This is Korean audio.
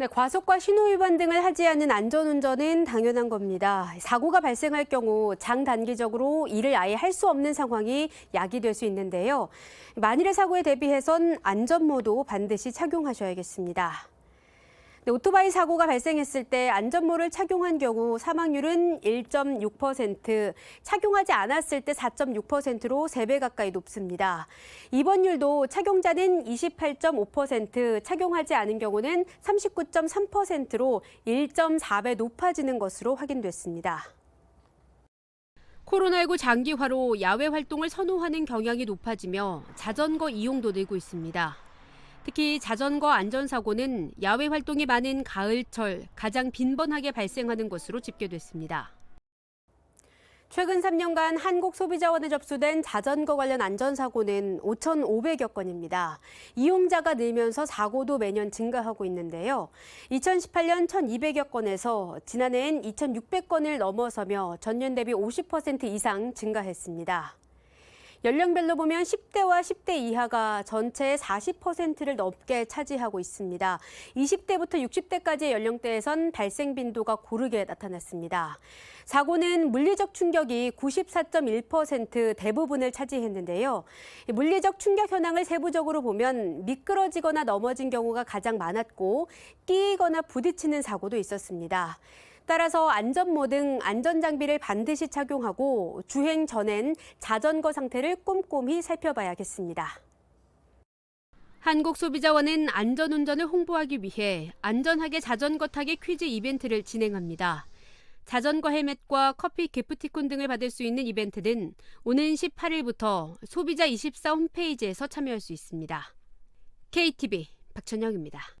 네, 과속과 신호 위반 등을 하지 않는 안전운전은 당연한 겁니다. 사고가 발생할 경우 장단기적으로 일을 아예 할 수 없는 상황이 야기될 수 있는데요. 만일의 사고에 대비해선 안전모도 반드시 착용하셔야겠습니다. 네, 오토바이 사고가 발생했을 때 안전모를 착용한 경우 사망률은 1.6%, 착용하지 않았을 때 4.6%로 3배 가까이 높습니다. 입원율도 착용자는 28.5%, 착용하지 않은 경우는 39.3%로 1.4배 높아지는 것으로 확인됐습니다. 코로나19 장기화로 야외 활동을 선호하는 경향이 높아지며 자전거 이용도 늘고 있습니다. 특히 자전거 안전사고는 야외 활동이 많은 가을철 가장 빈번하게 발생하는 것으로 집계됐습니다. 최근 3년간 한국 소비자원에 접수된 자전거 관련 안전사고는 5,500여 건입니다. 이용자가 늘면서 사고도 매년 증가하고 있는데요. 2018년 1,200여 건에서 지난해엔 2,600건을 넘어서며 전년 대비 50% 이상 증가했습니다. 연령별로 보면 10대와 10대 이하가 전체의 40%를 넘게 차지하고 있습니다. 20대부터 60대까지의 연령대에선 발생 빈도가 고르게 나타났습니다. 사고는 물리적 충격이 94.1% 대부분을 차지했는데요. 물리적 충격 현황을 세부적으로 보면 미끄러지거나 넘어진 경우가 가장 많았고 끼이거나 부딪히는 사고도 있었습니다. 따라서 안전모 등 안전장비를 반드시 착용하고 주행 전엔 자전거 상태를 꼼꼼히 살펴봐야겠습니다. 한국소비자원은 안전운전을 홍보하기 위해 안전하게 자전거 타기 퀴즈 이벤트를 진행합니다. 자전거 헬멧과 커피 기프티콘 등을 받을 수 있는 이벤트는 오는 18일부터 소비자24 홈페이지에서 참여할 수 있습니다. KTV 박천영입니다.